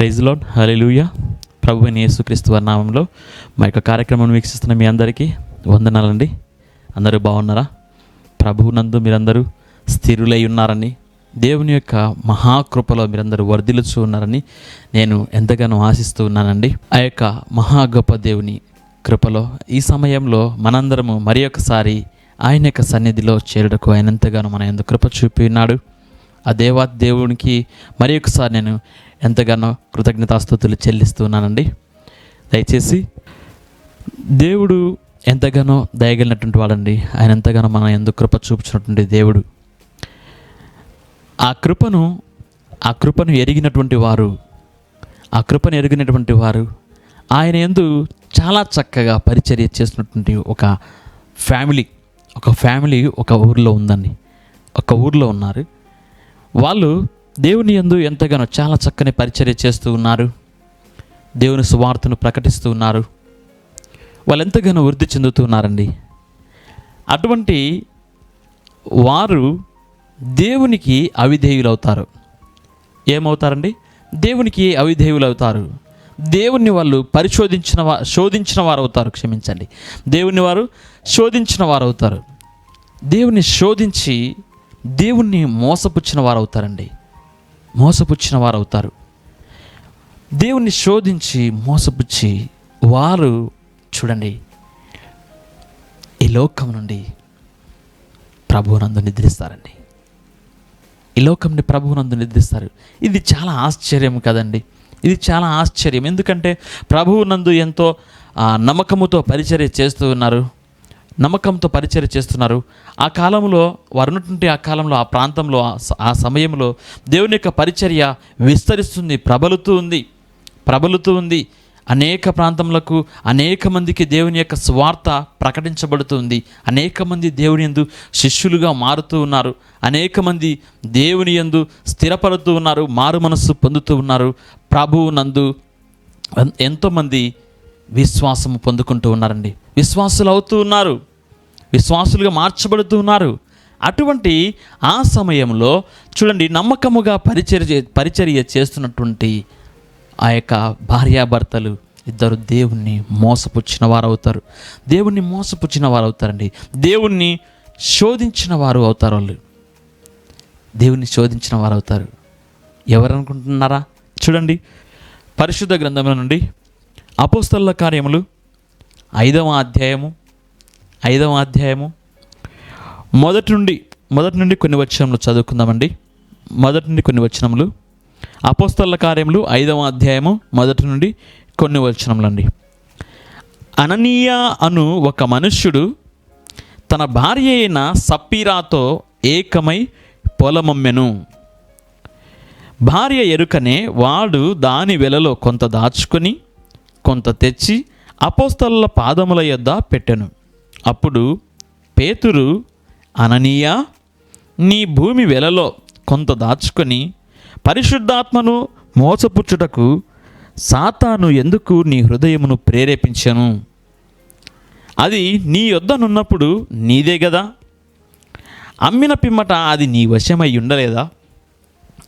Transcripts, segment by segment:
Praise load హల్లెలూయా. ప్రభు యేసుక్రీస్తు నామంలో మా యొక్క కార్యక్రమం వీక్షిస్తున్న మీ అందరికీ వందనాలండి. అందరూ బాగున్నారా? ప్రభువునందు మీరందరూ స్థిరులై ఉన్నారని దేవుని యొక్క మహాకృపలో మీరందరూ వర్ధిల్లుచూ ఉన్నారని నేను ఎంతగానో ఆశిస్తూ ఉన్నానండి. ఆ యొక్క మహా గొప్ప దేవుని కృపలో ఈ సమయంలో మనందరము మరి ఒకసారి ఆయన యొక్క సన్నిధిలో చేరుటకు ఆయన ఎంతగానో మన ఎందుకు కృప చూపి ఉన్నాడు. ఆ దేవా దేవునికి మరి ఒకసారి నేను ఎంతగానో కృతజ్ఞతాస్థుతులు చెల్లిస్తున్నానండి. దయచేసి దేవుడు ఎంతగానో దయగలిగినటువంటి వాడండి. ఆయన ఎంతగానో మన ఎందుకు కృప చూపించినటువంటి దేవుడు. ఆ కృపను ఆ కృపను ఎరిగినటువంటి వారు ఆ కృపను ఎరిగినటువంటి వారు ఆయన ఎందు చాలా చక్కగా పరిచర్య చేసినటువంటి ఒక ఫ్యామిలీ ఒక ఫ్యామిలీ ఒక ఊరిలో ఉందండి. ఒక ఊరిలో ఉన్నారు. వాళ్ళు దేవుని యందు ఎంతగానో చాలా చక్కని పరిచర్య చేస్తూ ఉన్నారు. దేవుని సువార్తను ప్రకటిస్తూ ఉన్నారు. వాళ్ళు ఎంతగానో వృద్ధి చెందుతున్నారండి అటువంటి వారు దేవునికి అవిధేయులవుతారు. ఏమవుతారండి? దేవునికి అవిధేయులు అవుతారు దేవుణ్ణి వాళ్ళు పరిశోధించిన వా శోధించిన వారు అవుతారు క్షమించండి. దేవుని వారు శోధించిన వారు అవుతారు దేవుని శోధించి దేవుణ్ణి మోసపుచ్చిన వారు అవుతారండి మోసపుచ్చిన వారు అవుతారు దేవుణ్ణి శోధించి మోసపుచ్చి వారు చూడండి ఈ లోకం నుండి ప్రభువునందు నిద్రిస్తారండి. ఈ లోకంని ప్రభువునందు నిద్రిస్తారు. ఇది చాలా ఆశ్చర్యం కదండి. ఇది చాలా ఆశ్చర్యం. ఎందుకంటే ప్రభువునందు ఎంతో నమ్మకముతో పరిచర్య చేస్తూ ఉన్నారు. నమ్మకంతో పరిచయం చేస్తున్నారు. ఆ కాలంలో వారు ఉన్నటువంటి ఆ కాలంలో ఆ ప్రాంతంలో ఆ సమయంలో దేవుని యొక్క పరిచర్య విస్తరిస్తుంది ప్రబలుతూ ఉంది ప్రబలుతూ ఉంది. అనేక ప్రాంతములకు అనేక మందికి దేవుని యొక్క స్వార్థ ప్రకటించబడుతుంది అనేక మంది దేవుని యందు శిష్యులుగా మారుతూ ఉన్నారు. అనేక మంది దేవుని యందు స్థిరపడుతూ ఉన్నారు మారు మనస్సు పొందుతూ ఉన్నారు. ప్రభువు నందు ఎంతోమంది విశ్వాసము పొందుకుంటూ ఉన్నారండి. విశ్వాసులు అవుతూ ఉన్నారు. విశ్వాసులుగా మార్చబడుతూ ఉన్నారు అటువంటి ఆ సమయంలో చూడండి నమ్మకముగా పరిచర్య పరిచర్య చేస్తున్నటువంటి ఆ యొక్క భార్యాభర్తలు ఇద్దరు దేవుణ్ణి మోసపుచ్చిన వారు అవుతారు దేవుణ్ణి మోసపుచ్చిన వారు అవుతారండి దేవుణ్ణి శోధించిన వారు అవుతారు వాళ్ళు. దేవుణ్ణి శోధించిన వారు అవుతారు ఎవరనుకుంటున్నారా? చూడండి పరిశుద్ధ గ్రంథముల నుండి అపోస్తల కార్యములు ఐదవ అధ్యాయము ఐదవ అధ్యాయము. మొదటి నుండి మొదటి నుండి కొన్ని వచనములు చదువుకుందామండి. మొదటి నుండి కొన్ని వచనములు. అపోస్తల కార్యములు ఐదవ అధ్యాయము మొదటి నుండి కొన్ని వచనములండి. అననీయ అను ఒక మనుష్యుడు తన భార్య అయిన సప్పీరాతో ఏకమై పొలమమ్మెను. భార్య ఎరుకనే వాడు దాని వెలలో కొంత దాచుకొని కొంత తెచ్చి అపోస్తల పాదముల యొద్ద పెట్టెను. అప్పుడు పేతురు అననీయ నీ భూమి వెలలో కొంత దాచుకొని పరిశుద్ధాత్మను మోసపుచ్చుటకు సాతాను ఎందుకు నీ హృదయమును ప్రేరేపించను? అది నీ యొద్దనున్నప్పుడు నీదే కదా అమ్మిన పిమ్మట అది నీ వశమై ఉండలేదా?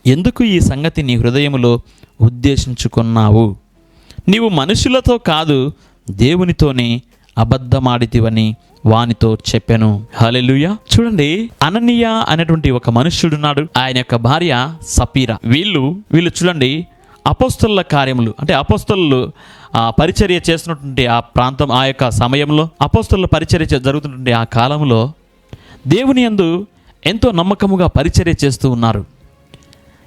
ఎందుకు ఈ సంగతి నీ హృదయములో ఉద్దేశించుకున్నావు? నీవు మనుషులతో కాదు దేవునితోనే అబద్ధమాడితివని వానితో చెప్పాను. హలెలుయ చూడండి అననీయ అనేటువంటి ఒక మనుష్యుడున్నాడు ఆయన యొక్క భార్య సపీరా. వీళ్ళు వీళ్ళు చూడండి అపోస్తుల కార్యములు అంటే అపోస్తలు పరిచర్య చేస్తున్నటువంటి ఆ ప్రాంతం ఆ యొక్క సమయంలో అపోస్తుల పరిచర్య చే- జరుగుతున్నటువంటి ఆ కాలంలో దేవుని యందు ఎంతో నమ్మకముగా పరిచర్య చేస్తూ ఉన్నారు.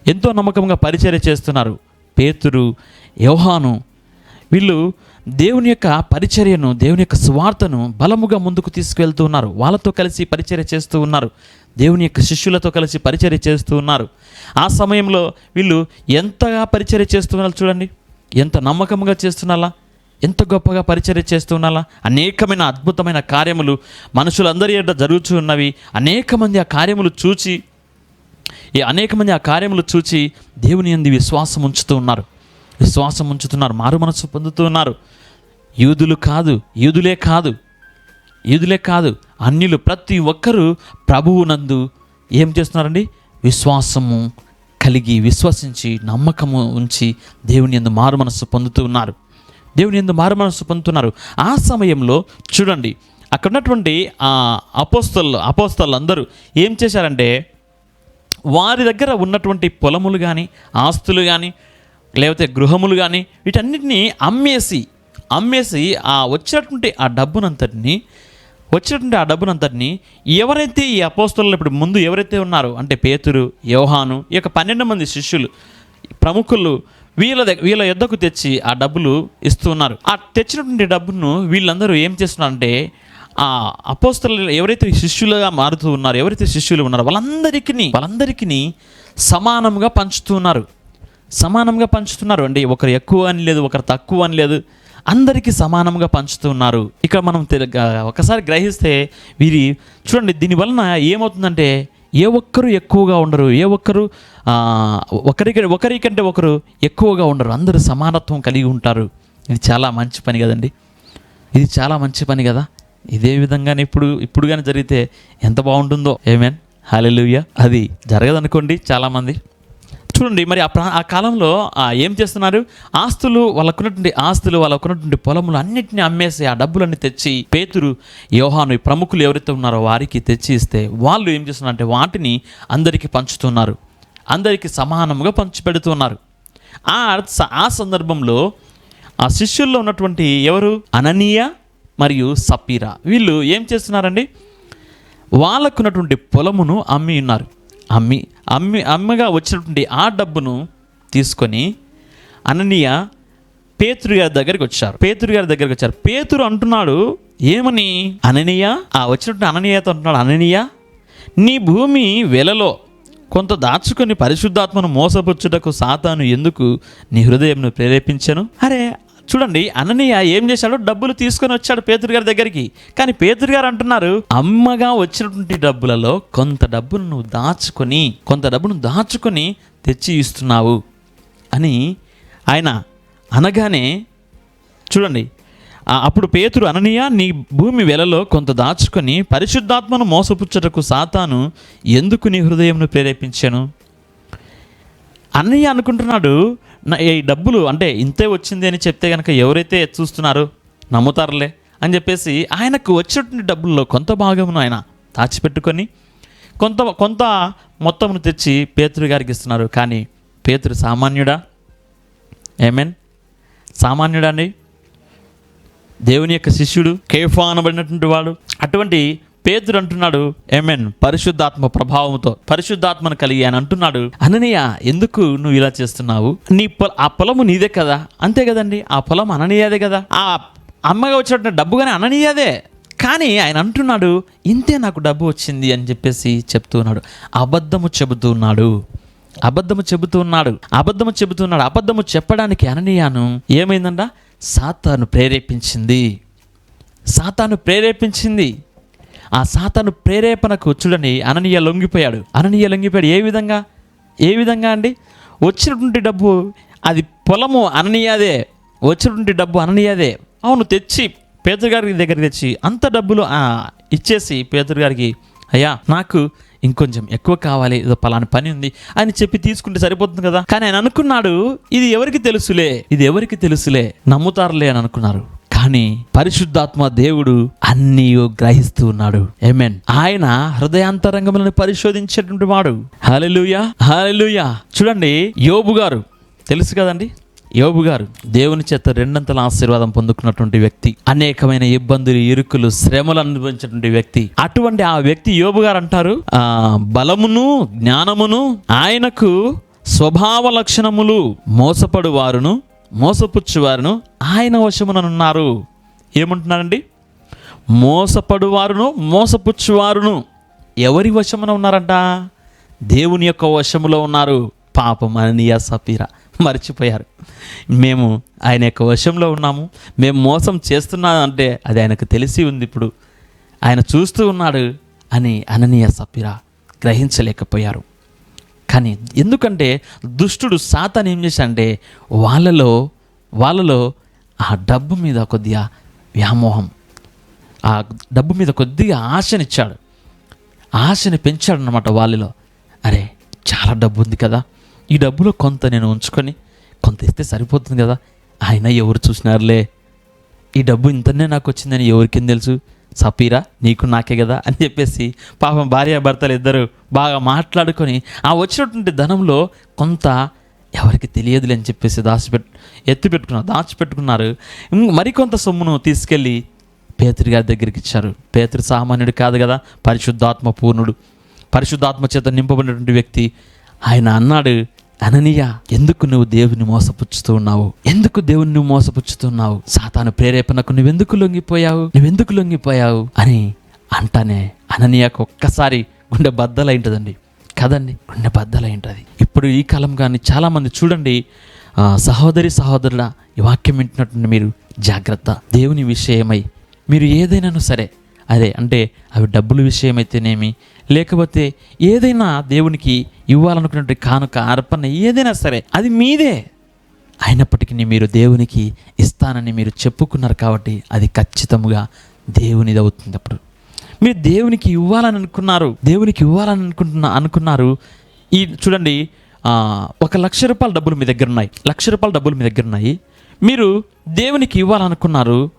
ఎంతో నమ్మకంగా పరిచర్య చేస్తున్నారు. పేతురు యోహాను వీళ్ళు దేవుని యొక్క పరిచర్యను దేవుని యొక్క స్వార్థను బలముగా ముందుకు తీసుకువెళ్తూ ఉన్నారు. వాళ్ళతో కలిసి పరిచర్య చేస్తూ ఉన్నారు. దేవుని యొక్క శిష్యులతో కలిసి పరిచర్య చేస్తూ ఉన్నారు. ఆ సమయంలో వీళ్ళు ఎంతగా పరిచర్య చేస్తున్నారు చూడండి. ఎంత నమ్మకంగా చేస్తున్నారా ఎంత గొప్పగా పరిచర్య చేస్తున్నారా అనేకమైన అద్భుతమైన కార్యములు మనుషులందరి ఎడ్డ జరుగుతూ ఉన్నవి. అనేక మంది ఆ కార్యములు చూచి ఈ అనేక మంది ఆ కార్యములు చూచి దేవుని అంది విశ్వాసం ఉంచుతూ ఉన్నారు. విశ్వాసం ఉంచుతున్నారు. మారు మనసు పొందుతూ ఉన్నారు. యూదులు కాదు యూదులే కాదు యూదులే కాదు. అన్యులు ప్రతి ఒక్కరూ ప్రభువునందు ఏం చేస్తున్నారండి? విశ్వాసము కలిగి విశ్వసించి నమ్మకము ఉంచి దేవుని ఎందు మారు మనస్సు పొందుతూ ఉన్నారు. దేవుని ఎందు మారు మనస్సు పొందుతున్నారు. ఆ సమయంలో చూడండి అక్కడ ఉన్నటువంటి ఆ అపోస్తలు అపోస్తలు అందరూ ఏం చేశారంటే వారి దగ్గర ఉన్నటువంటి పొలములు కానీ ఆస్తులు కానీ లేకపోతే గృహములు కానీ వీటన్నిటిని అమ్మేసి అమ్మేసి ఆ వచ్చినటువంటి ఆ డబ్బునంతటిని వచ్చినటువంటి ఆ డబ్బునంతటిని ఎవరైతే ఈ అపోస్తులు ఇప్పుడు ముందు ఎవరైతే ఉన్నారో అంటే పేతురు యోహాను ఈ యొక్క పన్నెండు మంది శిష్యులు ప్రముఖులు వీళ్ళ దగ్గర వీళ్ళ యొద్దకు తెచ్చి ఆ డబ్బులు ఇస్తున్నారు ఆ తెచ్చినటువంటి డబ్బును వీళ్ళందరూ ఏం చేస్తున్నారంటే ఆ అపోస్తలు ఎవరైతే శిష్యులుగా మారుతూ ఉన్నారో ఎవరైతే శిష్యులు ఉన్నారో వాళ్ళందరికీ వాళ్ళందరికీ సమానంగా పంచుతూ ఉన్నారు. సమానంగా పంచుతున్నారు. అండి ఒకరు ఎక్కువ అని లేదు ఒకరు తక్కువ అని లేదు. అందరికీ సమానంగా పంచుతూ ఉన్నారు. ఇక్కడ మనం ఒకసారి గ్రహిస్తే వీరి చూడండి దీనివలన ఏమవుతుందంటే ఏ ఒక్కరు ఎక్కువగా ఉండరు. ఏ ఒక్కరు ఒకరికి ఒకరికంటే ఒకరు ఎక్కువగా ఉండరు. అందరూ సమానత్వం కలిగి ఉంటారు. ఇది చాలా మంచి పని కదండి. ఇది చాలా మంచి పని కదా. ఇదే విధంగానే ఇప్పుడు ఇప్పుడు కానీ జరిగితే ఎంత బాగుంటుందో. ఏమేన్ హాలెలుయ్య అది జరగదనుకోండి చాలామంది. చూడండి మరి ఆ ప్రా ఆ కాలంలో ఏం చేస్తున్నారు? ఆస్తులు వాళ్ళకున్నటువంటి ఆస్తులు వాళ్ళకున్నటువంటి పొలములు అన్నిటిని అమ్మేసి ఆ డబ్బులన్నీ తెచ్చి పేతురు యోహాను ప్రముఖులు ఎవరైతే ఉన్నారో వారికి తెచ్చి ఇస్తే వాళ్ళు ఏం చేస్తున్నారంటే వాటిని అందరికీ పంచుతున్నారు. అందరికీ సమానంగా పంచి పెడుతున్నారు ఆ స- ఆ సందర్భంలో ఆ శిష్యుల్లో ఉన్నటువంటి ఎవరు? అననీయ మరియు సపీరా. వీళ్ళు ఏం చేస్తున్నారండి? వాళ్ళకున్నటువంటి పొలమును అమ్మి ఉన్నారు. అమ్మి అమ్మి అమ్మగా వచ్చినటువంటి ఆ డబ్బును తీసుకొని అననీయ పేతురు గారి దగ్గరికి వచ్చారు. పేతురు గారి దగ్గరికి వచ్చారు. పేతురు అంటున్నాడు ఏమని? అననీయ? ఆ వచ్చినటువంటి అననీయతో అంటున్నాడు అననీయ నీ భూమి వెలలో కొంత దాచుకొని పరిశుద్ధాత్మను మోసపుచ్చుటకు సాతాను ఎందుకు నీ హృదయంను ప్రేరేపించను? అరే చూడండి అననీయ ఏం చేశాడు డబ్బులు తీసుకొని వచ్చాడు పేతురు గారి దగ్గరికి. కానీ పేతురు గారు అంటున్నారు అమ్మగా వచ్చినటువంటి డబ్బులలో కొంత డబ్బును నువ్వు దాచుకొని కొంత డబ్బును దాచుకొని తెచ్చి ఇస్తున్నావు. అని ఆయన అనగానే చూడండి అప్పుడు పేతురు అననీయ నీ భూమి వెలలో కొంత దాచుకొని పరిశుద్ధాత్మను మోసపుచ్చటకు సాతాను ఎందుకు నీ హృదయంను ప్రేరేపించాను? అన్నయ్య అనుకుంటున్నాడు ఈ డబ్బులు అంటే ఇంతే వచ్చింది అని చెప్తే కనుక ఎవరైతే చూస్తున్నారో నమ్ముతారులే అని చెప్పేసి ఆయనకు వచ్చినటువంటి డబ్బుల్లో కొంత భాగమును ఆయన దాచిపెట్టుకొని కొంత కొంత మొత్తమును తెచ్చి పేతురు గారికి ఇస్తున్నారు. కానీ పేతురు సామాన్యుడా? ఏమేన్ సామాన్యుడా అండి? దేవుని యొక్క శిష్యుడు కేఫా అనబడినటువంటి వాడు. అటువంటి పేదరు అంటున్నాడు ఏమెన్? పరిశుద్ధాత్మ ప్రభావంతో పరిశుద్ధాత్మను కలిగి అని అంటున్నాడు అననీయ ఎందుకు నువ్వు ఇలా చేస్తున్నావు? నీ పొల ఆ పొలము నీదే కదా? అంతే కదండి ఆ పొలం అననీయదే కదా? ఆ అమ్మగా వచ్చినటువంటి డబ్బు కానీ అననీయదే. కానీ ఆయన అంటున్నాడు ఇంతే నాకు డబ్బు వచ్చింది అని చెప్పేసి చెప్తూ ఉన్నాడు. అబద్ధము చెబుతూ ఉన్నాడు. అబద్ధము చెబుతూ ఉన్నాడు. అబద్ధము చెబుతున్నాడు అబద్ధము చెప్పడానికి అననీయాను ఏమైందంట? సాతాను ప్రేరేపించింది. సాతాను ప్రేరేపించింది. ఆ సాతాను ప్రేరేపణకు చూడని అననీయ లొంగిపోయాడు. అననీయ లొంగిపోయాడు. ఏ విధంగా? ఏ విధంగా అండి? వచ్చినటువంటి డబ్బు అది పొలము అననీయాదే. వచ్చినటువంటి డబ్బు అననీయాదే. అవును తెచ్చి పేదగారి దగ్గర తెచ్చి అంత డబ్బులు ఇచ్చేసి పేదరుగారికి అయ్యా నాకు ఇంకొంచెం ఎక్కువ కావాలి ఏదో పలానా పని ఉంది అని చెప్పి తీసుకుంటే సరిపోతుంది కదా. కానీ ఆయన అనుకున్నాడు ఇది ఎవరికి తెలుసులే? ఇది ఎవరికి తెలుసులే? నమ్ముతారులే అని అనుకున్నారు. అని పరిశుద్ధాత్మ దేవుడు అన్నీ గ్రహిస్తూ ఉన్నాడు. ఏమెన్ ఆయన హృదయాంతరంగములను పరిశోధించేటువంటి వాడు. హలలుయా హలలుయా చూడండి యోబు గారు. తెలుసు కదండి? యోబు గారు దేవుని చేత రెండంతల ఆశీర్వాదం పొందుకున్నటువంటి వ్యక్తి. అనేకమైన ఇబ్బందులు ఇరుకులు శ్రమలు అనుభవించినటువంటి వ్యక్తి. అటువంటి ఆ వ్యక్తి యోబు గారు అంటారు ఆ బలమును జ్ఞానమును ఆయనకు స్వభావ లక్షణములు మోసపడు వారును మోసపుచ్చువారును ఆయన వశముననున్నారు. ఏమంటున్నారండి మోసపడువారును మోసపుచ్చువారును ఎవరి వశమున ఉన్నారంట? దేవుని యొక్క వశములో ఉన్నారు. పాపం అననీయ సపీరా మర్చిపోయారు. మేము ఆయన యొక్క వశంలో ఉన్నాము. మేము మోసం చేస్తున్నాం అంటే అది ఆయనకు తెలిసి ఉంది ఇప్పుడు. ఆయన చూస్తూ ఉన్నాడు అని అననీయ సపీరా గ్రహించలేకపోయారు. కానీ ఎందుకంటే దుష్టుడు సాతాన్ ఏం చేశాడంటే వాళ్ళలో వాళ్ళలో ఆ డబ్బు మీద కొద్దిగా వ్యామోహం ఆ డబ్బు మీద కొద్దిగా ఆశనిచ్చాడు. ఆశని పెంచాడు అనమాట వాళ్ళలో. అరే చాలా డబ్బు ఉంది కదా ఈ డబ్బులో కొంత నేను ఉంచుకొని కొంత ఇస్తే సరిపోతుంది కదా ఆయన ఎవరు చూసినారులే? ఈ డబ్బు ఇంతనే నాకు వచ్చిందని ఎవరికేం తెలుసు? సపీరా నీకు నాకే కదా అని చెప్పేసి పాపం భార్య భర్తలు ఇద్దరు బాగా మాట్లాడుకొని ఆ వచ్చినటువంటి ధనంలో కొంత ఎవరికి తెలియదులే అని చెప్పేసి దాచిపెట్టు ఎత్తిపెట్టుకున్నారు దాచిపెట్టుకున్నారు. మరికొంత సొమ్మును తీసుకెళ్ళి పేతురి గారి దగ్గరికి ఇచ్చారు. పేతురు సామాన్యుడు కాదు కదా పరిశుద్ధాత్మ పూర్ణుడు. పరిశుద్ధాత్మ చేత నింపబడినటువంటి వ్యక్తి. ఆయన అన్నాడు అననీయ ఎందుకు నువ్వు దేవుని మోసపుచ్చుతూ ఉన్నావు ఎందుకు దేవుని నువ్వు మోసపుచ్చుతున్నావు? సాతాను ప్రేరేపణకు నువ్వెందుకు లొంగిపోయావు? నువ్వెందుకు లొంగిపోయావు? అని అంటానే అననీయకు ఒక్కసారి గుండె బద్దలైంటదండి. కదండి గుండె బద్దలైంటది. ఇప్పుడు ఈ కాలం కానీ చాలామంది చూడండి సహోదరి సహోదరుల ఈ వాక్యం వింటున్నటువంటి మీరు జాగ్రత్త. దేవుని విషయమై మీరు ఏదైనాను సరే అదే అంటే అవి డబ్బుల విషయమైతేనేమి లేకపోతే ఏదైనా దేవునికి ఇవ్వాలనుకున్నటువంటి కానుక అర్పణ ఏదైనా సరే అది మీదే. అయినప్పటికీ మీరు దేవునికి ఇస్తానని మీరు చెప్పుకున్నారు కాబట్టి అది ఖచ్చితంగా దేవునిది అవుతుంది అప్పుడు. మీరు దేవునికి ఇవ్వాలని అనుకున్నారు దేవునికి ఇవ్వాలని అనుకుంటున్నా అనుకున్నారు ఈ చూడండి ఒక లక్ష రూపాయల డబ్బులు మీ దగ్గర ఉన్నాయి. లక్ష రూపాయల డబ్బులు మీ దగ్గర ఉన్నాయి. మీరు దేవునికి ఇవ్వాలనుకున్నారు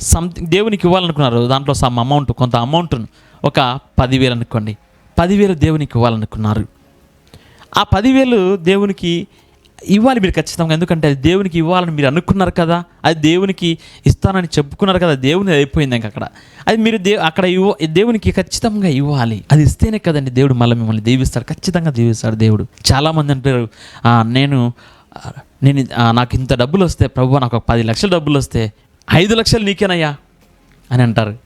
సంథింగ్ దేవునికి ఇవ్వాలనుకున్నారు దాంట్లో సమ్ అమౌంట్ కొంత అమౌంట్ను. ఒక పదివేలు అనుకోండి. పదివేలు దేవునికి ఇవ్వాలనుకున్నారు. ఆ పదివేలు దేవునికి ఇవ్వాలి మీరు ఖచ్చితంగా. ఎందుకంటే అది దేవునికి ఇవ్వాలని మీరు అనుకున్నారు కదా. అది దేవునికి ఇస్తానని చెప్పుకున్నారు కదా. దేవుని అయిపోయింది ఇంక అక్కడ. అది మీరు దే అక్కడ ఇవ్వ దేవునికి ఖచ్చితంగా ఇవ్వాలి. అది ఇస్తేనే కదండి దేవుడు మళ్ళీ మిమ్మల్ని దీవిస్తాడు. ఖచ్చితంగా దీవిస్తాడు దేవుడు. చాలామంది అంటారు నేను నేను నాకు ఇంత డబ్బులు వస్తే ప్రభు నాకు ఒక పది లక్షల డబ్బులు వస్తే ఐదు లక్షలు నీకేనయ్యా? అని అంటారు.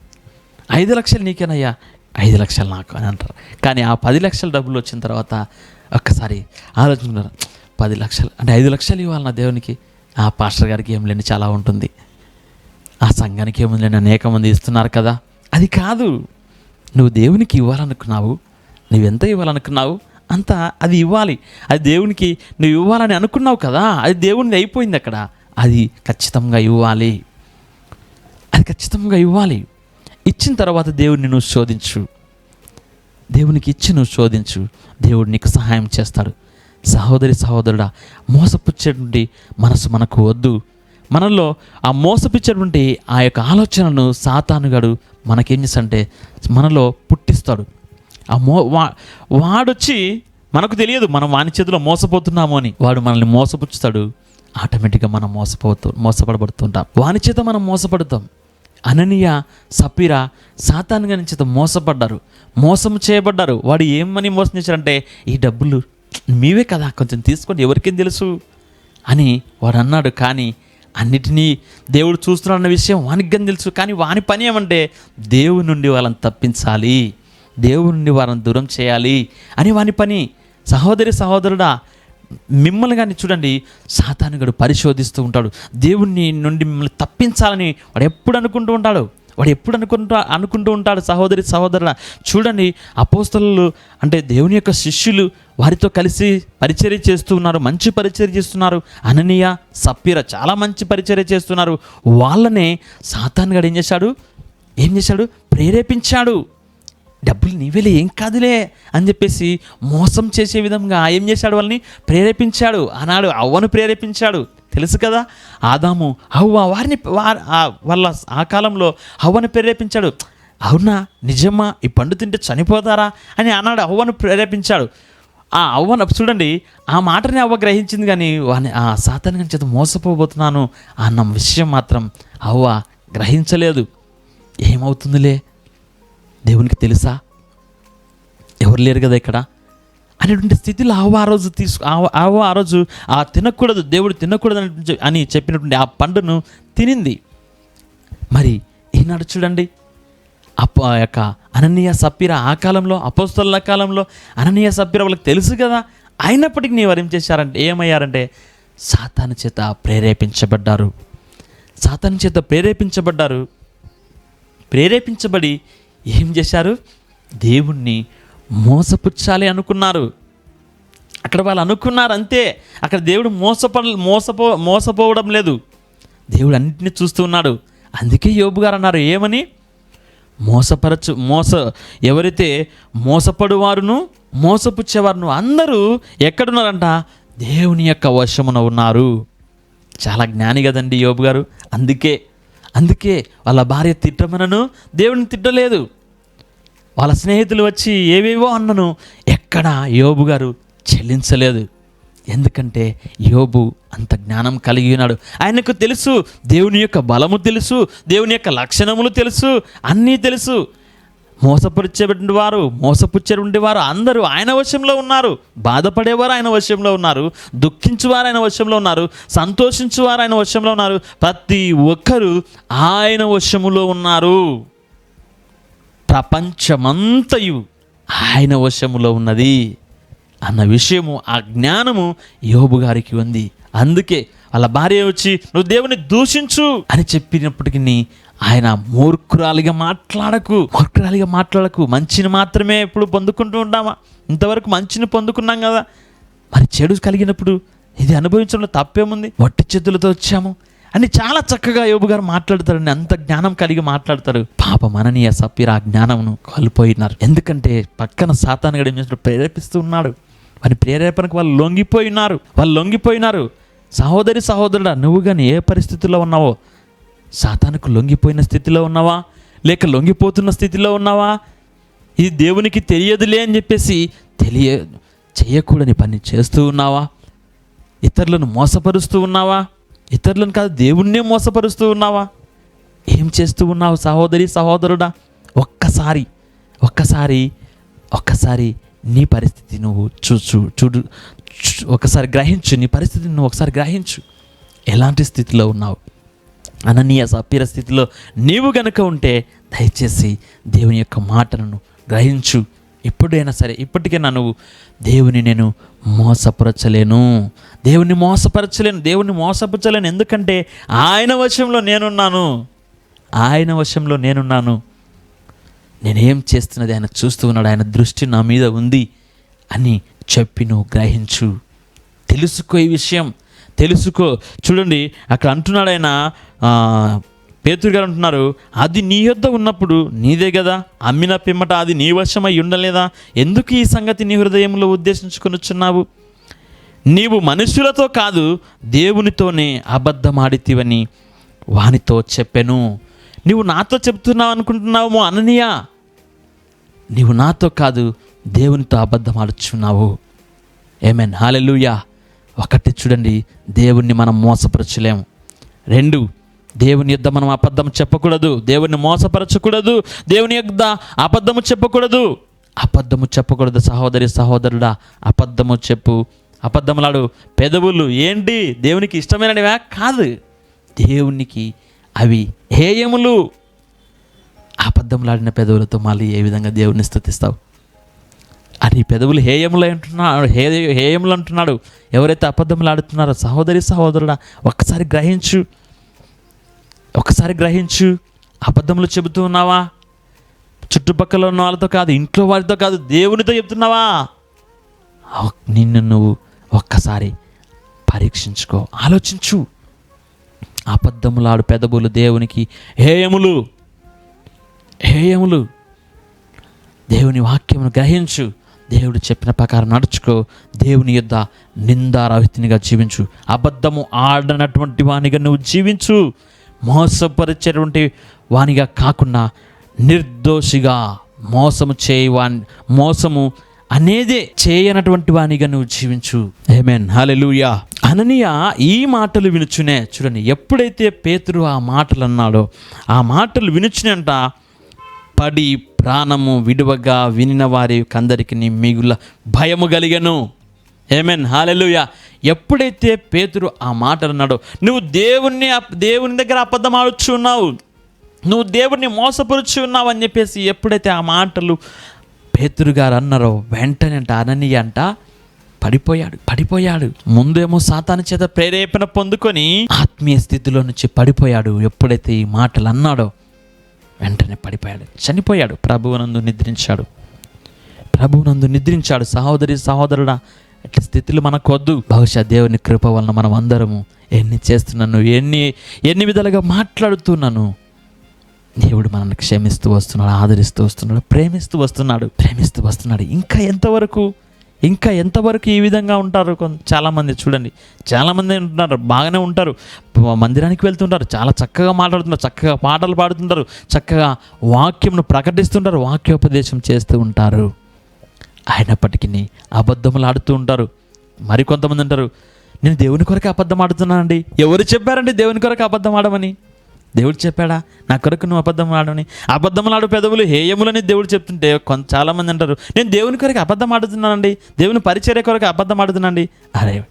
ఐదు లక్షలు నీకేనయ్యా? ఐదు లక్షలు నాకు అని అంటారు. కానీ ఆ పది లక్షల డబ్బులు వచ్చిన తర్వాత ఒక్కసారి ఆలోచించుకున్నారు పది లక్షలు అంటే ఐదు లక్షలు ఇవ్వాలి నా దేవునికి. ఆ పాస్టర్ గారికి ఏం లేని చాలా ఉంటుంది. ఆ సంఘానికి ఏముంది లేని అనేక మంది ఇస్తున్నారు కదా. అది కాదు. నువ్వు దేవునికి ఇవ్వాలనుకున్నావు. నువ్వెంత ఇవ్వాలనుకున్నావు? అంత అది ఇవ్వాలి. అది దేవునికి నువ్వు ఇవ్వాలని అనుకున్నావు కదా. అది దేవునిది అయిపోయింది అక్కడ. అది ఖచ్చితంగా ఇవ్వాలి. అది ఖచ్చితంగా ఇవ్వాలి. ఇచ్చిన తర్వాత దేవుడిని నువ్వు శోధించు. దేవునికి ఇచ్చి నువ్వు శోధించు. దేవుడు నీకు సహాయం చేస్తాడు. సహోదరి సహోదరుడా మోసపుచ్చేటువంటి మనసు మనకు వద్దు. మనలో ఆ మోసపుచ్చేటువంటి ఆ యొక్క ఆలోచనను సాతానుగాడు మనకేం చేస్తాడంటే మనలో పుట్టిస్తాడు. ఆ మో వా వాడొచ్చి మనకు తెలియదు మనం వాని చేతిలో మోసపోతున్నాము అని. వాడు మనల్ని మోసపుచ్చుతాడు. ఆటోమేటిక్గా మనం మోసపోతూ మోసపడబడుతుంటాం. వాని చేత మనం మోసపడతాం. అననీయ సపీరా సాతానుగా గారి చేత మోసపడ్డారు. మోసం చేయబడ్డారు. వాడు ఏమని మోసం చేశారంటే ఈ డబ్బులు మీవే కదా కొంచెం తీసుకోండి ఎవరికేం తెలుసు? అని వాడు అన్నాడు. కానీ అన్నిటినీ దేవుడు చూస్తున్నాడన్న విషయం వానికి తెలుసు. కానీ వాని పని ఏమంటే దేవుని నుండి వాళ్ళని తప్పించాలి. దేవుని నుండి వాళ్ళని దూరం చేయాలి. అని వాని పని. సహోదరి సహోదరుడా మిమ్మల్ని కానీ చూడండి సాతానుగడు పరిశోధిస్తూ ఉంటాడు. దేవుని నుండి మిమ్మల్ని తప్పించాలని వాడు ఎప్పుడు అనుకుంటూ ఉంటాడు. వాడు ఎప్పుడు అనుకుంటా అనుకుంటూ ఉంటాడు సహోదరి సహోదరుల. చూడండి అపోస్తలు అంటే దేవుని యొక్క శిష్యులు వారితో కలిసి పరిచర్య చేస్తూ ఉన్నారు మంచి పరిచర్య చేస్తున్నారు. అననీయ సప్పీర చాలా మంచి పరిచర్య చేస్తున్నారు. వాళ్ళనే సాతానుగాడు ఏం చేశాడు? ఏం చేశాడు? ప్రేరేపించాడు. డబ్బులు నీవేలే ఏం కాదులే అని చెప్పేసి మోసం చేసే విధంగా ఏం చేశాడు వాళ్ళని? ప్రేరేపించాడు. ఆనాడు అవ్వను ప్రేరేపించాడు. తెలుసు కదా? ఆదాము అవ్వ వారిని ఆ- వాళ్ళ ఆ కాలంలో అవ్వను ప్రేరేపించాడు. అవునా? నిజమా? ఈ పండు తింటే చనిపోతారా? అని ఆనాడు అవ్వను ప్రేరేపించాడు. ఆ అవ్వను చూడండి ఆ మాటని అవ్వ గ్రహించింది కానీ వాని ఆ సాతాన్ చేత మోసపోబోతున్నాను అన్న విషయం మాత్రం అవ్వ గ్రహించలేదు. ఏమవుతుందిలే? దేవునికి తెలుసా? ఎవరు లేరు కదా ఇక్కడ? అనేటువంటి స్థితిలో ఆవ ఆ రోజు తీసుకు ఆవ- ఆ రోజు ఆ తినకూడదు దేవుడు తినకూడదు అని- చెప్పినటువంటి ఆ పండును తినింది. మరి ఈనాడు చూడండి? అప్ప ఆ యొక్క అననీయ సప్పిర ఆ కాలంలో అపోస్తల కాలంలో అననీయ సప్పిర వాళ్ళకి తెలుసు కదా? అయినప్పటికీ నీ వారు ఏం చేశారంటే ఏమయ్యారంటే సాతాను చేత ప్రేరేపించబడ్డారు. సాతాను చేత ప్రేరేపించబడ్డారు. ప్రేరేపించబడి ఏం చేశారు? దేవుణ్ణి మోసపుచ్చాలి అనుకున్నారు. అక్కడ వాళ్ళు అనుకున్నారు అంతే. అక్కడ దేవుడు మోసప మోసపో మోసపోవడం లేదు. దేవుడు అన్నింటినీ చూస్తూ ఉన్నాడు. అందుకే యోబు గారు అన్నారు ఏమని? మోసపరచు మోస ఎవరైతే మోసపడువారును మోసపుచ్చేవారును అందరూ ఎక్కడున్నారంట? దేవుని యొక్క వశమున ఉన్నారు. చాలా జ్ఞాని కదండి యోబు గారు. అందుకే అందుకే వాళ్ళ భార్య తిట్టమనను దేవుని తిట్టలేదు. వాళ్ళ స్నేహితులు వచ్చి ఏవేవో అన్నను ఎక్కడ యోబు గారు చెల్లించలేదు. ఎందుకంటే యోబు అంత జ్ఞానం కలిగి ఉన్నాడు. ఆయనకు తెలుసు దేవుని యొక్క బలము తెలుసు దేవుని యొక్క లక్షణములు తెలుసు అన్నీ తెలుసు. మోసపరిచేటువంటి వారు మోసపుచ్చేటువంటి వారు అందరూ ఆయన వశంలో ఉన్నారు. బాధపడేవారు ఆయన వశంలో ఉన్నారు. దుఃఖించువారు ఆయన వశంలో ఉన్నారు. సంతోషించువారు ఆయన వశంలో ఉన్నారు. ప్రతి ఒక్కరూ ఆయన వశములో ఉన్నారు. ప్రపంచమంతయు ఆయన వశములో ఉన్నది అన్న విషయము ఆ జ్ఞానము యోబు గారికి ఉంది. అందుకే వాళ్ళ భార్య వచ్చి నువ్వు దేవుని దూషించు అని చెప్పినప్పటికీ ఆయన మూర్ఖురాలిగా మాట్లాడకు మూర్ఖురాలిగా మాట్లాడకు. మంచిని మాత్రమే ఎప్పుడు పొందుకుంటూ ఉంటామా ఇంతవరకు మంచిని పొందుకున్నాం కదా. మరి చెడు కలిగినప్పుడు ఇది అనుభవించడంలో తప్పేముంది? వట్టి చేతులతో వచ్చాము. అని చాలా చక్కగా యోబు గారు మాట్లాడతారండి అంత జ్ఞానం కలిగి మాట్లాడతారు. పాప మననీయ సప్పీర ఆ జ్ఞానమును కోల్పోయినారు. ఎందుకంటే పక్కన సాతాను గడి ప్రేరేపిస్తూ ఉన్నాడు. వారి ప్రేరేపణకు వాళ్ళు లొంగిపోయినారు. వాళ్ళు లొంగిపోయినారు. సహోదరి సహోదరుడా నువ్వు కానీ ఏ పరిస్థితుల్లో ఉన్నావో? సాతానుకు లొంగిపోయిన స్థితిలో ఉన్నావా? లేక లొంగిపోతున్న స్థితిలో ఉన్నావా? ఇది దేవునికి తెలియదులే అని చెప్పేసి తెలియ చేయకూడని పని చేస్తూ ఉన్నావా? ఇతరులను మోసపరుస్తూ ఉన్నావా? ఇతరులను కాదు దేవుణ్ణే మోసపరుస్తూ ఉన్నావా? ఏం చేస్తూ ఉన్నావు సహోదరి సహోదరుడా? ఒక్కసారి ఒక్కసారి ఒక్కసారి నీ పరిస్థితి నువ్వు చూచు చూడు ఒకసారి గ్రహించు నీ పరిస్థితిని నువ్వు ఒకసారి గ్రహించు. ఎలాంటి స్థితిలో ఉన్నావు? అననీయ సపీర స్థితిలో నీవు గనుక ఉంటే దయచేసి దేవుని యొక్క మాటలను గ్రహించు. ఎప్పుడైనా సరే ఇప్పటికైనా నువ్వు దేవుని నేను మోసపరచలేను. దేవుని మోసపరచలేను. దేవుని మోసపరచలేను. ఎందుకంటే ఆయన వశంలో నేనున్నాను. ఆయన వశంలో నేనున్నాను. నేనేం చేస్తున్నది? ఆయన చూస్తూ ఉన్నాడు. ఆయన దృష్టి నా మీద ఉంది అని చెప్పి నువ్వు గ్రహించు. తెలుసుకో ఈ విషయం. తెలుసుకో. చూడండి అక్కడ అంటున్నాడు ఆయన పేతురు గారు అంటున్నారు అది నీ యొద్ద ఉన్నప్పుడు నీదే కదా అమ్మిన పిమ్మట అది నీ వశమై ఉండలేదా? ఎందుకు ఈ సంగతి నీ హృదయంలో ఉద్దేశించుకొనుచున్నావు నీవు మనుషులతో కాదు దేవునితోనే అబద్ధమాడితివని వానితో చెప్పెను. నీవు నాతో చెప్తున్నావు అనుకుంటున్నావు అననియా? నీవు నాతో కాదు దేవునితో అబద్ధం ఆడుచున్నావు ఏమేన్ హాలెలుయా ఒకటి చూడండి దేవుణ్ణి మనం మోసపరచలేము. రెండు దేవుని యొద్ద మనం అబద్ధం చెప్పకూడదు. దేవుణ్ణి మోసపరచకూడదు. దేవుని యొద్ద అబద్ధము చెప్పకూడదు. అబద్ధము చెప్పకూడదు సహోదరి సహోదరుడా. అబద్ధము చెప్పు. అబద్ధములాడు పెదవులు ఏంటి? దేవునికి ఇష్టమైనవా కాదు. దేవునికి అవి హేయములు. అబద్ధములాడిన పెదవులతో మళ్ళీ ఏ విధంగా దేవుని స్థుతిస్తావు? అని పెదవులు హేయములు అంటున్నాడు హే హేయములు అంటున్నాడు. ఎవరైతే అబద్ధములు ఆడుతున్నారో సహోదరి సహోదరుడా ఒక్కసారి గ్రహించు. ఒకసారి గ్రహించు అబద్ధములు చెబుతూ ఉన్నావా? చుట్టుపక్కల ఉన్న వాళ్ళతో కాదు ఇంట్లో వారితో కాదు దేవునితో చెప్తున్నావా నిన్ను నువ్వు ఒక్కసారి పరీక్షించుకో ఆలోచించు. అబద్ధములాడు పెదవులు దేవునికి హేయములు. హేయములు. దేవుని వాక్యమును గ్రహించు దేవుడు చెప్పిన ప్రకారం నడుచుకో దేవుని యొద్ద నిందారహితినిగా జీవించు. అబద్ధము ఆడనటువంటి వానిగా నువ్వు జీవించు. మోసపరిచేటువంటి వానిగా కాకుండా నిర్దోషిగా మోసము చేయవాని మోసము అనేదే చేయనటువంటి వానిగా నువ్వు జీవించు. ఏమేన్ హల్లెలూయా అననీయ ఈ మాటలు వినుచునే. చూడండి ఎప్పుడైతే పేతురు ఆ మాటలు అన్నాడో ఆ మాటలు వినుచునంట పడి ప్రాణము విడువగా వినిన వారి కందరికి మిగుల భయము కలిగను. ఏమెన్ హాలెలుయ ఎప్పుడైతే పేతురు ఆ మాట అన్నాడో నువ్వు దేవుణ్ణి దేవుని దగ్గర అబద్ధం ఆడుచు ఉన్నావు నువ్వు దేవుణ్ణి మోసపరుచు ఉన్నావు అని చెప్పేసి ఎప్పుడైతే ఆ మాటలు పేతురు గారు అన్నారో వెంటనే అంట అనని అంట పడిపోయాడు పడిపోయాడు. ముందేమో సాతాను చేత ప్రేరేపణ పొందుకొని ఆత్మీయ స్థితిలో నుంచి పడిపోయాడు. ఎప్పుడైతే ఈ మాటలు అన్నాడో వెంటనే పడిపోయాడు. చనిపోయాడు. ప్రభువునందు నిద్రించాడు. ప్రభువునందు నిద్రించాడు. సహోదరి సహోదరుడా ఇట్ల స్థితిలో మనకు వద్దు బహుశా దేవుని కృప వలన మనం అందరము ఎన్ని చేస్తున్నాను ఎన్ని ఎన్ని విధాలుగా మాట్లాడుతున్నాను. దేవుడు మనల్ని క్షమిస్తూ వస్తున్నాడు ఆదరిస్తూ వస్తున్నాడు ప్రేమిస్తూ వస్తున్నాడు ప్రేమిస్తూ వస్తున్నాడు. ఇంకా ఎంతవరకు ఇంకా ఎంతవరకు ఈ విధంగా ఉంటారు కొంత చాలామంది చూడండి. చాలామంది ఉంటున్నారు బాగానే ఉంటారు. మందిరానికి వెళ్తుంటారు చాలా చక్కగా మాట్లాడుతున్నారు చక్కగా పాటలు పాడుతుంటారు చక్కగా వాక్యంను ప్రకటిస్తుంటారు వాక్యోపదేశం చేస్తూ ఉంటారు. అయినప్పటికీ అబద్ధములు ఆడుతూ ఉంటారు. మరి కొంతమంది ఉంటారు నేను దేవుని కొరకు అబద్ధం ఆడుతున్నానండి. ఎవరు చెప్పారండి దేవుని కొరకు అబద్ధం ఆడమని? దేవుడు చెప్పాడా నా కొరకు నువ్వు అబద్ధం ఆడమని? అబద్ధములు ఆడు పెదవులు హేయములని దేవుడు చెప్తుంటే కొంత చాలామంది అంటారు నేను దేవుని కొరకు అబద్ధం ఆడుతున్నానండి. దేవుని పరిచర్య కొరకు అబద్ధం ఆడుతున్నానండి. అరే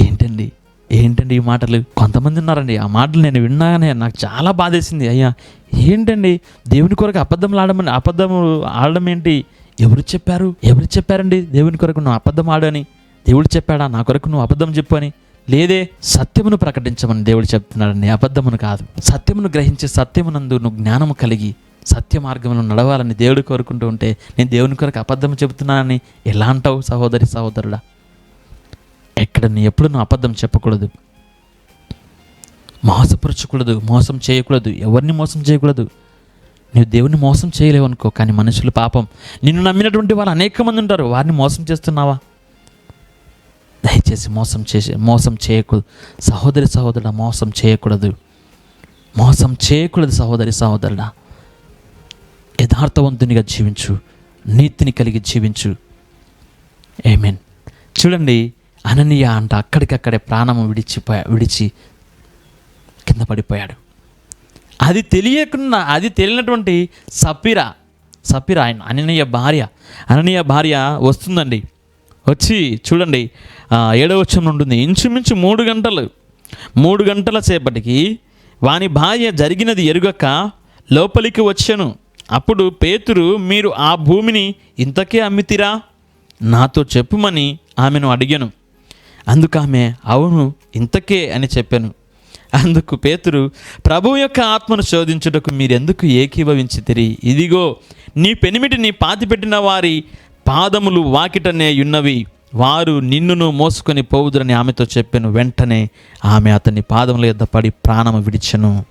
ఏంటండి? ఏంటండి ఈ మాటలు? కొంతమంది ఉన్నారండి ఆ మాటలు నేను విన్నాగానే నాకు చాలా బాధేసింది. అయ్యా ఏంటండి? దేవుని కొరకు అబద్ధం ఆడమని అబద్ధం ఆడడం ఏంటి? ఎవరు చెప్పారు? ఎవరు చెప్పారండి? దేవుని కొరకు నువ్వు అబద్ధం ఆడని. దేవుడు చెప్పాడా? నా కొరకు నువ్వు అబద్ధం చెప్పు అని. లేదే సత్యమును ప్రకటించమని దేవుడు చెప్తున్నాడని అబద్ధమును కాదు. సత్యమును గ్రహించి సత్యమునందు నువ్వు జ్ఞానము కలిగి సత్య మార్గంలో నడవాలని దేవుడు కోరుకుంటూ ఉంటే నేను దేవుని కొరకు అబద్ధం చెబుతున్నానని ఎలా అంటావు సహోదరి సహోదరుడా? ఎక్కడ నీ ఎప్పుడు నువ్వు అబద్ధం చెప్పకూడదు. మోసపరచకూడదు మోసం చేయకూడదు. ఎవరిని మోసం చేయకూడదు? నువ్వు దేవుని మోసం చేయలేవు అనుకో కానీ మనుషులు పాపం. నిన్ను నమ్మినటువంటి వాళ్ళు అనేక మంది ఉంటారు. వారిని మోసం చేస్తున్నావా? దయచేసి మోసం చేసే మోసం చేయకూడదు సహోదరి సహోదరుడా మోసం చేయకూడదు. మోసం చేయకూడదు సహోదరి సహోదరుడా. యథార్థవంతునిగా జీవించు. నీతిని కలిగి జీవించు. ఏమేన్ చూడండి అననీయ అంట అక్కడికక్కడే ప్రాణము విడిచిపోయా విడిచి కింద పడిపోయాడు. అది తెలియకుండా అది తెలియనటువంటి సపిర సపిర ఆయన అననీయ భార్య. అననీయ భార్య వస్తుందండి. వచ్చి చూడండి ఆ, ఏడవ వచ్చం ఉంటుంది ఇంచుమించు మూడు గంటలు మూడు గంటల సేపటికి వాని భార్య జరిగినది ఎరుగక లోపలికి వచ్చాను. అప్పుడు పేతురు మీరు ఆ భూమిని ఇంతకే అమ్మితిరా? నాతో చెప్పుమని ఆమెను అడిగాను. అందుకు ఆమె అవును ఇంతకే అని చెప్పాను. అందుకు పేతురు ప్రభు యొక్క ఆత్మను శోధించుటకు మీరెందుకు ఏకీభవించితిరి ఇదిగో నీ పెనిమిటిని పాతిపెట్టిన వారి పాదములు వాకిటనే ఉన్నవి. వారు నిన్నును మోసుకొని పోవుదురని ఆమెతో చెప్పాను. వెంటనే ఆమె అతని పాదముల యొద్ద పడి ప్రాణము విడిచెను.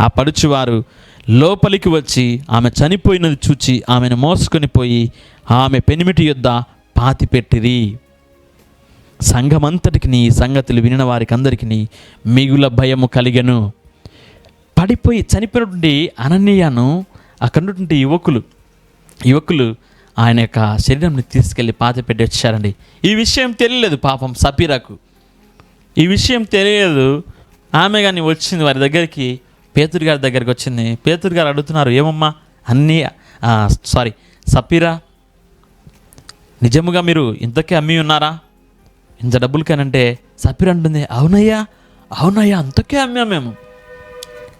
ఆ పడుచువారు లోపలికి వచ్చి ఆమె చనిపోయినది చూచి ఆమెను మోసుకొని పోయి ఆమె పెనిమిటి యొద్ద పాతిపెట్టిరి. సంఘమంతటికి నీ సంగతులు వినిన వారికి అందరికీ మిగుల భయము కలిగను. పడిపోయి చనిపోయినటువంటి అననీయను అక్కడున్నటువంటి యువకులు యువకులు ఆయన యొక్క శరీరంని తీసుకెళ్ళి పాత పెట్టి వచ్చారండి. ఈ విషయం తెలియలేదు పాపం సపీరాకు. ఈ విషయం తెలియలేదు. ఆమె కానీ వచ్చింది వారి దగ్గరికి పేతురు గారి దగ్గరికి వచ్చింది. పేతురు గారు అడుగుతున్నారు ఏమమ్మా అన్నీ సారీ సపీరా నిజముగా మీరు ఇంతకే అమ్మి ఉన్నారా? ఇంత డబ్బులకేనంటే సపీర్ అంటుంది అవునయ్యా అవునయ్యా అంతకే అమ్మా మేము.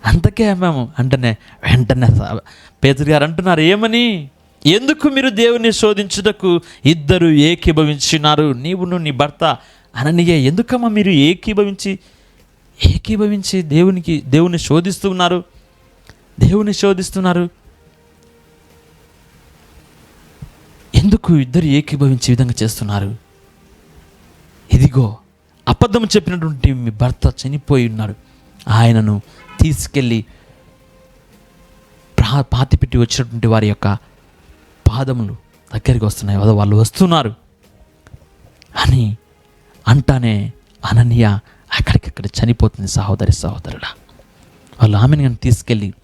అంతకే అమ్మాము అంటేనే వెంటనే స- పేతురు గారు అంటున్నారు ఏమని? ఎందుకు మీరు దేవుని శోధించుటకు ఇద్దరు ఏకీభవించినారు? నీవును నీ భర్త అననీయ ఎందుకమ్మా మీరు ఏకీభవించి ఏకీభవించి దేవునికి దేవుని శోధిస్తున్నారు? దేవుని శోధిస్తున్నారు? ఎందుకు ఇద్దరు ఏకీభవించే విధంగా చేస్తున్నారు? ఇదిగో అబద్ధం చెప్పినటువంటి మీ భర్త చనిపోయి ఉన్నాడు. ఆయనను తీసుకెళ్ళి ప్రా పాతిపెట్టి వచ్చినటువంటి వారి యొక్క పాదములు దగ్గరికి వస్తున్నాయి. అదో వాళ్ళు వస్తున్నారు. అని అంటానే అననీయ అక్కడికక్కడ చనిపోతుంది సహోదరి సహోదరుడా. వాళ్ళు ఆమెను కానీ తీసుకెళ్ళి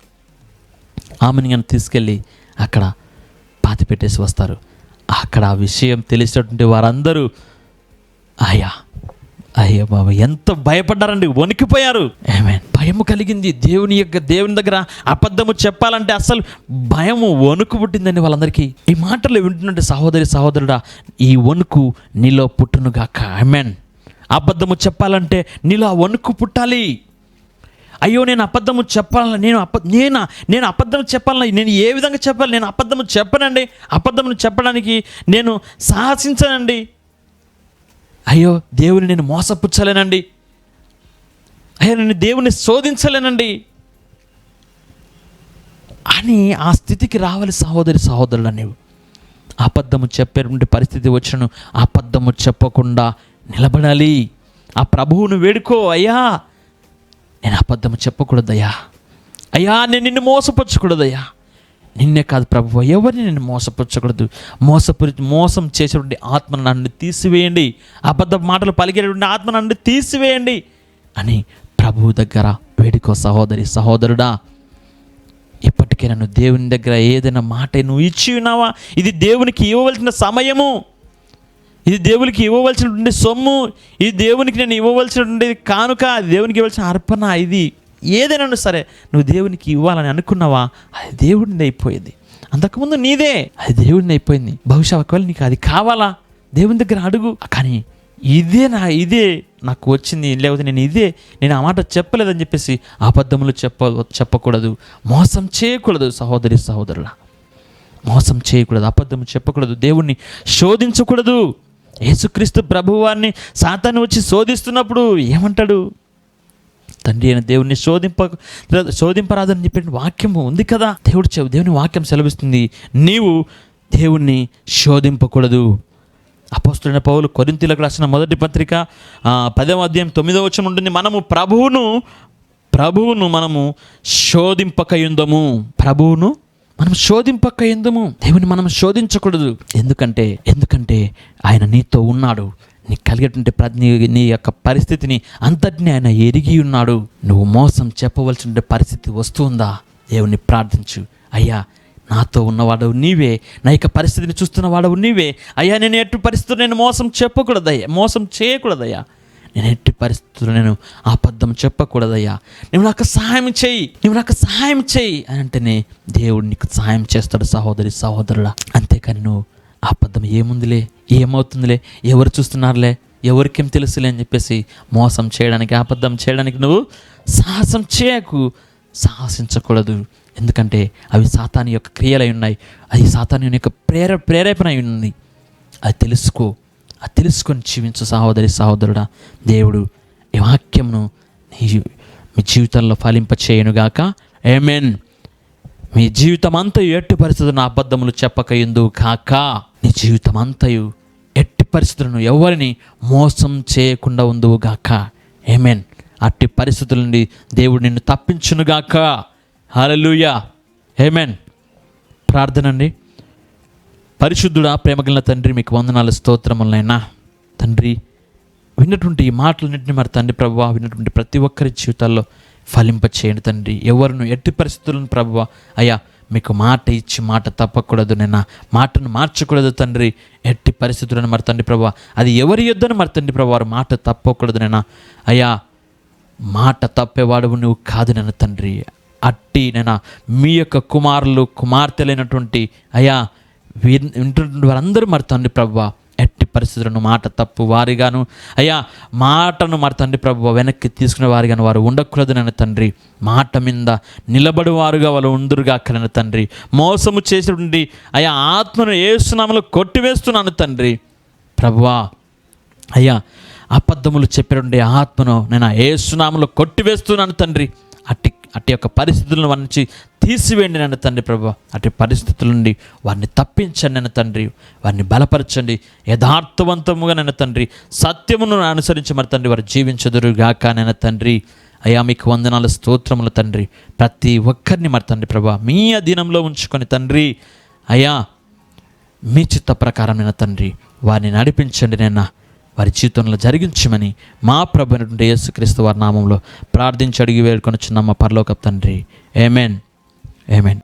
ఆమెను కానీ తీసుకెళ్ళి అక్కడ పాతి పెట్టేసి వస్తారు. అక్కడ ఆ విషయం తెలిసినటువంటి వారందరూ అయ్యా అయ్యా బాబా ఎంత భయపడ్డారండి వణికిపోయారు. ఏమే భయం కలిగింది దేవుని యొక్క దేవుని దగ్గర అబద్ధము చెప్పాలంటే అసలు భయము వణుకు పుట్టిందండి వాళ్ళందరికీ. ఈ మాటలు వింటున్నట్టు సహోదరి సహోదరుడా ఈ వణుకు నీలో పుట్టునుగాక ఐమెన్ అబద్ధము చెప్పాలంటే నీలో ఆ వణుకు పుట్టాలి. అయ్యో నేను అబద్ధము చెప్పాలని నేను అబ నేను నేను అబద్ధం చెప్పాలని నేను ఏ విధంగా చెప్పాలి? నేను అబద్ధము చెప్పనండి. అబద్ధమును చెప్పడానికి నేను సాహసించనండి. అయ్యో దేవుని నేను మోసపుచ్చలేనండి. అయ్యో నేను దేవుని శోధించలేనండి. అని ఆ స్థితికి రావాలి సహోదరి సహోదరులు నీవు. అబద్ధము చెప్పేటువంటి పరిస్థితి వచ్చను. అబద్ధము చెప్పకుండా నిలబడాలి. ఆ ప్రభువును వేడుకో అయ్యా. నేను అబద్ధము చెప్పకూడదయ్యా. అయ్యా నేను నిన్ను మోసపరచకూడదయ్యా నిన్నే కాదు ప్రభు ఎవరిని నేను మోసపరచకూడదు? మోసపరి మోసం చేసేటువంటి ఆత్మను నన్ను తీసివేయండి. అబద్ధ మాటలు పలికేటువంటి ఆత్మ నన్ను తీసివేయండి అని ప్రభు దగ్గర వేడుకో సహోదరి సహోదరుడా ఇప్పటికే నన్ను దేవుని దగ్గర ఏదైనా మాట నువ్వు ఇచ్చి ఉన్నావా? ఇది దేవునికి ఇవ్వవలసిన సమయము. ఇది దేవునికి ఇవ్వవలసినటువంటి సొమ్ము. ఇది దేవునికి నేను ఇవ్వవలసినటువంటి కానుక. దేవునికి ఇవ్వాల్సిన అర్పణ ఇది. ఏదైనా సరే నువ్వు దేవునికి ఇవ్వాలని అనుకున్నావా? అది దేవుడిని అయిపోయింది. అంతకుముందు నీదే. అది దేవుడిని అయిపోయింది. బహుశా ఒకవేళ నీకు అది కావాలా? దేవుని దగ్గర అడుగు. కానీ ఇదే నా ఇదే నాకు వచ్చింది. లేకపోతే నేను ఇదే నేను ఆ మాట చెప్పలేదని చెప్పేసి అబద్ధములు చెప్ప చెప్పకూడదు. మోసం చేయకూడదు సహోదరి సహోదరుల. మోసం చేయకూడదు అబద్ధం చెప్పకూడదు. దేవుణ్ణి శోధించకూడదు. యేసుక్రీస్తు ప్రభువాన్ని సాతాను వచ్చి శోధిస్తున్నప్పుడు ఏమంటాడు? తండ్రి అయిన దేవుణ్ణి శోధింప శోధింపరాదని చెప్పిన వాక్యము ఉంది కదా? దేవుడు చెవు దేవుని వాక్యం సెలవిస్తుంది. నీవు దేవుణ్ణి శోధింపకూడదు. అపోస్తున్న పౌలు కొరింతీలకు రాసిన మొదటి పత్రిక పదవ అధ్యాయం తొమ్మిదవ వచ్చిన ఉంటుంది. మనము ప్రభువును ప్రభువును మనము శోధింపకయుందము. ప్రభువును మనం శోధింపకయుందము. దేవుని మనం శోధించకూడదు. ఎందుకంటే ఎందుకంటే ఆయన నీతో ఉన్నాడు. నీ కలిగేటువంటి ప్రతి నీ- యొక్క పరిస్థితిని అంతటిని ఆయన ఎరిగి ఉన్నాడు. నువ్వు మోసం చెప్పవలసిన పరిస్థితి వస్తుందా? దేవుని ప్రార్థించు. అయ్యా నాతో ఉన్నవాడవు నీవే. నా యొక్క పరిస్థితిని చూస్తున్న వాడవు నీవే. అయ్యా నేను ఎట్టి పరిస్థితులు నేను మోసం చెప్పకూడదయ్యా. మోసం చేయకూడదయ్యా. నేను ఎట్టి పరిస్థితులు నేను అబద్ధం చెప్పకూడదయ్యా. నువ్వు నాకు సహాయం చేయి. నువ్వు నాకు సహాయం చేయి. అని అంటేనే దేవుడు నీకు సహాయం చేస్తాడు సహోదరి సహోదరుడా. అంతేకాని నువ్వు అబద్ధం ఏముందిలే? ఏమవుతుందిలే? ఎవరు చూస్తున్నారులే? ఎవరికేం తెలుసులే అని చెప్పేసి మోసం చేయడానికి అబద్ధం చేయడానికి నువ్వు సాహసం చేయకు. సాహసించకూడదు. ఎందుకంటే అవి సాతాని యొక్క క్రియలై ఉన్నాయి. అది సాతాని యొక్క ప్రేర ప్రేరేపణ అయి ఉంది. అది తెలుసుకో. అది తెలుసుకొని జీవించు సహోదరి సహోదరుడా. దేవుడు ఈ వాక్యంను నీ మీ జీవితంలో ఫలింప చేయనుగాక ఏమెన్ మీ జీవితం అంతయు ఎట్టి పరిస్థితులను అబద్ధములు చెప్పకయిందు కాక నీ జీవితం అంతయు ఎట్టి పరిస్థితులను ఎవరిని మోసం చేయకుండా ఉందువు గాక. ఏమేన్ అట్టి పరిస్థితుల నుండి దేవుడు నిన్ను తప్పించునుగాక హల్లెలూయా ఏమేన్ ప్రార్థనండి పరిశుద్ధుడా ప్రేమగల తండ్రి మీకు వందనాలు స్తోత్రములైనా తండ్రి విన్నటువంటి ఈ మాటలన్నింటినీ మరి తండ్రి ప్రభు విన్నటువంటి ప్రతి ఒక్కరి జీవితాల్లో ఫలింప చేయండి తండ్రి. ఎవరిను ఎట్టి పరిస్థితులను ప్రభు అయ్యా మీకు మాట ఇచ్చి మాట తప్పకూడదు నేను మాటను మార్చకూడదు తండ్రి. ఎట్టి పరిస్థితులను మరతండి తండ్రి ప్రభు అది ఎవరి యుద్ధను మరతండి ప్రభు వారు మాట తప్పకూడదు నేను అయ్యా మాట తప్పేవాడు నువ్వు కాదు నన్ను తండ్రి. అట్టి నేను మీ యొక్క కుమారులు కుమార్తెలైనటువంటి అయ్యా విన్- వారందరూ మరతండి ప్రభా ప్రభు పరిస్థితులను మాట తప్పు వారిగాను. అయ్యా మాటను మరి తండ్రి ప్రభు వెనక్కి తీసుకునే వారిగాను వారు ఉండకూడదు నన్ను తండ్రి. మాట మీద నిలబడి వారుగా వాళ్ళు ఉందురుగా అక్కడ తండ్రి. మోసము చేసినటువంటి అయ్యా ఆత్మను ఏసునామలో కొట్టివేస్తున్నాను తండ్రి. ప్రభువా అయ్యా అబద్ధములు చెప్పినటువంటి ఆత్మను నేను ఏసునామలో కొట్టివేస్తున్నాను తండ్రి. అట్టి అటు యొక్క పరిస్థితులను వారి నుంచి తీసివేయండి నన్ను తండ్రి ప్రభు. అటు పరిస్థితుల నుండి వారిని తప్పించండి నన్ను తండ్రి. వారిని బలపరచండి. యథార్థవంతముగా నన్ను తండ్రి. సత్యమును అనుసరించి మరి తండ్రి వారు జీవించదురుగాక నన్ను తండ్రి. అయ్యా మీకు వందనాల స్తోత్రములు తండ్రి. ప్రతి ఒక్కరిని మరి తండ్రి ప్రభా మీ అధీనంలో ఉంచుకొని తండ్రి. అయ్యా మీ చిత్త ప్రకారం నేను తండ్రి. వారిని నడిపించండి నేను వారి జీవితంలో జరిగించమని మా ప్రభు అయినటువంటి యేసుక్రీస్తు వారి నామంలో ప్రార్థించి అడిగి వేడుకొని చిన్నమ్మ పరలోక తండ్రి. Amen amen